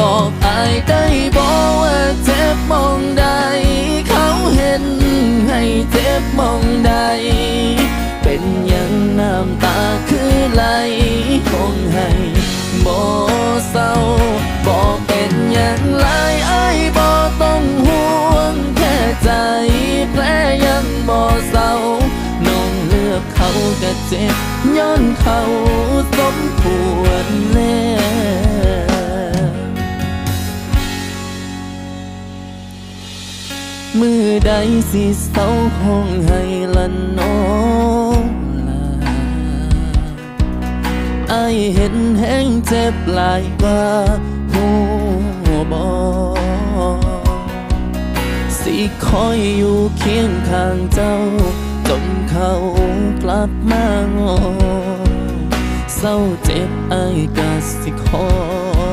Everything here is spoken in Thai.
บอกอายได้บอกว่าเจ็บมองใด เขาเห็นให้เจ็บมองใด เป็นยังน้ำตาคือไหลคงให้บอเศร้าบอกเป็นยังไรอายบอต้องห่วงแค่ใจแผลยังบอเศร้าน้องเลือกเขาก็เจ็บย้อนเขาสมควร มือใดสิเศร้าห้องให้ละน้องลาไอเห็นแห้งเจ็บหลายกว่าหัวบอสิคอยอยู่เคียงข้างเจ้า จนเขากลับมางอเศร้าเจ็บไอกะสิคอย